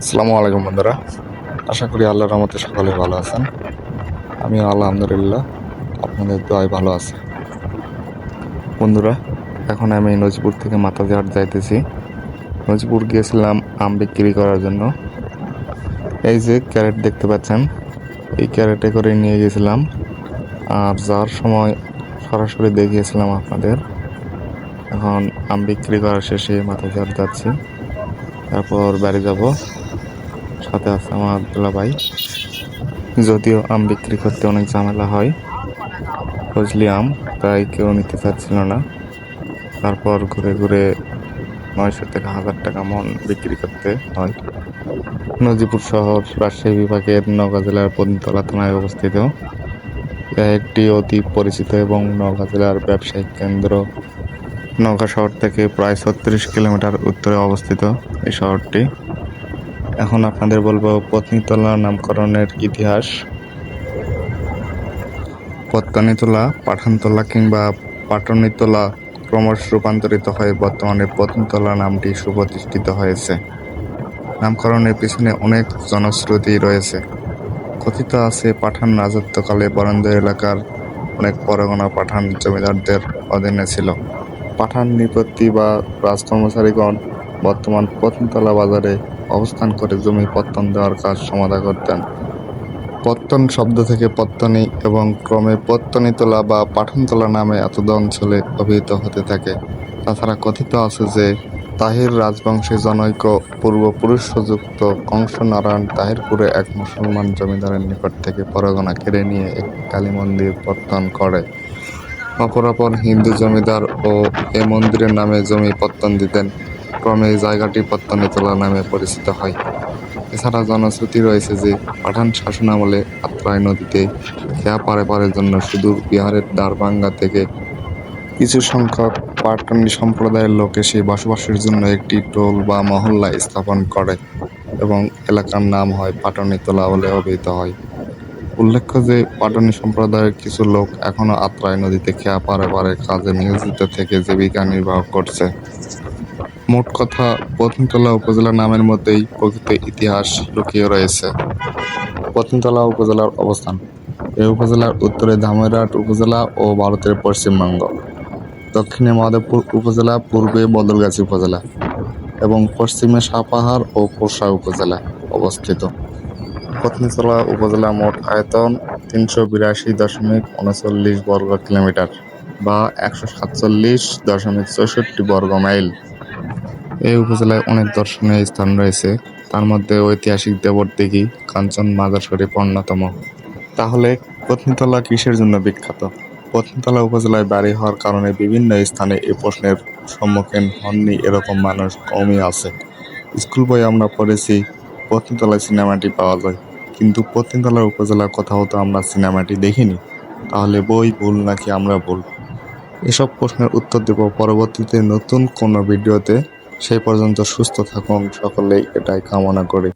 আসসালামু আলাইকুম বন্ধুরা। আশা করি আল্লাহর রহমতে সকলে ভালো আছেন। আমি আলহামদুলিল্লাহ আপনাদের দোয়ায় ভালো আছে। বন্ধুরা, এখন আমি নজিপুর থেকে মাতাজিহাট যাইতেছি। নজিপুর গিয়েছিলাম আম বিক্রি করার জন্য। এই যে ক্যারেট দেখতে পাচ্ছেন, এই ক্যারেটে করে নিয়ে গেছিলাম আর যাওয়ার সময় সরাসরি দেখিয়েছিলাম আপনাদের। এখন আম বিক্রি করা শেষে মাতাজিহাট যাচ্ছি। তারপর বাড়ি যাব। সাথে আছে আমার আবদুল্লা ভাই। যদিও আম বিক্রি করতে অনেক ঝামেলা হয়। ফজলি আম তাই কেউ নিতে চাচ্ছিল না। তারপর ঘুরে ঘুরে নয়শো থেকে হাজার টাকা মন বিক্রি করতে হয়। নজিপুর শহর, রাজশাহী বিভাগের নওগাঁ জেলার পদিনতলা থানায় অবস্থিত। একটি অতি পরিচিত এবং নওগাঁ জেলার ব্যবসায়িক কেন্দ্র। নওগাঁ শহর থেকে প্রায় ছত্রিশ কিলোমিটার উত্তরে অবস্থিত এই শহরটি। এখন আপনাদের বলব পত্নীতলা নামকরণের ইতিহাস। পত্তানিতলা পাঠানতলা কিংবা পাটনীতলা ক্রমশ রূপান্তরিত হয়ে বর্তমানে পত্নীতলা নামটি সুপ্রতিষ্ঠিত হয়েছে। নামকরণের পিছনে অনেক জনশ্রুতি রয়েছে। কথিত আছে, পাঠান রাজত্বকালে বরেন্দ্র এলাকার অনেক পরগনা পাঠান জমিদারদের অধীনে ছিল। পাঠান নৃপতি বা রাজকর্মচারীগণ বর্তমান পত্নীতলা বাজারে অবস্থান করে জমি পত্তন দেওয়ার কাজ সমাধা করতেন। পত্তন শব্দ থেকে পত্তনী এবং ক্রমে পত্তনীতলা বা পাঠানতলা নামে এতদ অঞ্চলে অভিহিত হতে থাকে। তাছাড়া কথিত আছে যে, তাহির রাজবংশে জনৈক পূর্বপুরুষযুক্ত কংস নারায়ণ তাহিরপুরে এক মুসলমান জমিদারের নিকট থেকে পরগনা কেড়ে নিয়ে একটি কালী মন্দির পত্তন করে। অপরাপর হিন্দু জমিদার ও এ মন্দিরের নামে জমি পত্তন দিতেন। ক্রমে এই জায়গাটি পত্তনীতলা নামে পরিচিত হয়। এছাড়া জনশ্রুতি রয়েছে যে, পাঠান শাসনামলে আত্রাই নদীতে খেয়া পারে পারের জন্য সুদূর বিহারের দারবাঙ্গা থেকে কিছু সংখ্যক পাটনি সম্প্রদায়ের লোক এসে বসবাসের জন্য একটি টোল বা মহল্লা স্থাপন করে এবং এলাকার নাম হয় পাটনীতলা বলে অভিহিত হয়। উল্লেখ্য যে, পাটনি সম্প্রদায়ের কিছু লোক এখনও আত্রাই নদীতে খেয়া পারে পারে কাজে নিয়োজিত থেকে জীবিকা নির্বাহ করছে। মোট কথা, পত্নীতলা উপজেলা নামের মধ্যেই প্রকৃত ইতিহাস লুকিয়ে রয়েছে। পত্নীতলা উপজেলার অবস্থান। এই উপজেলার উত্তরে ধামইরহাট উপজেলা ও ভারতের পশ্চিমবঙ্গ। দক্ষিণে মাধবপুর উপজেলা, পূর্বে বদলগাছি উপজেলা এবং পশ্চিমে সাপাহার ও কোরসা উপজেলা অবস্থিত। পত্নীতলা উপজেলা মোট আয়তন তিনশো বিরাশি দশমিক উনচল্লিশ বর্গ কিলোমিটার বা একশো সাতচল্লিশ দশমিক চৌষট্টি বর্গ মাইল। এই উপজেলায় অনেক দর্শনীয় স্থান রয়েছে। তার মধ্যে ঐতিহাসিক দেবরদিঘি, কাঞ্চন মাজার শরীফ অন্যতম তাহলে পত্নীতলা কিসের জন্য বিখ্যাত? পত্নীতলা উপজেলায় বাড়ি হওয়ার কারণে বিভিন্ন স্থানে এই প্রশ্নের সম্মুখীন হননি এরকম মানুষ কমই আছে। স্কুল বই আমরা পড়েছি পত্নীতলায় সিনেমাটি পাওয়া যায়। কিন্তু পত্নীতলা উপজেলার কোথাও তো আমরা সিনেমাটি দেখিনি। তাহলে বই ভুল নাকি আমরা ভুল? এসব প্রশ্নের উত্তর দেব পরবর্তীতে নতুন কোনো ভিডিওতে। সেই পর্যন্ত সুস্থ থাকুন সকলেই এটাই কামনা করি।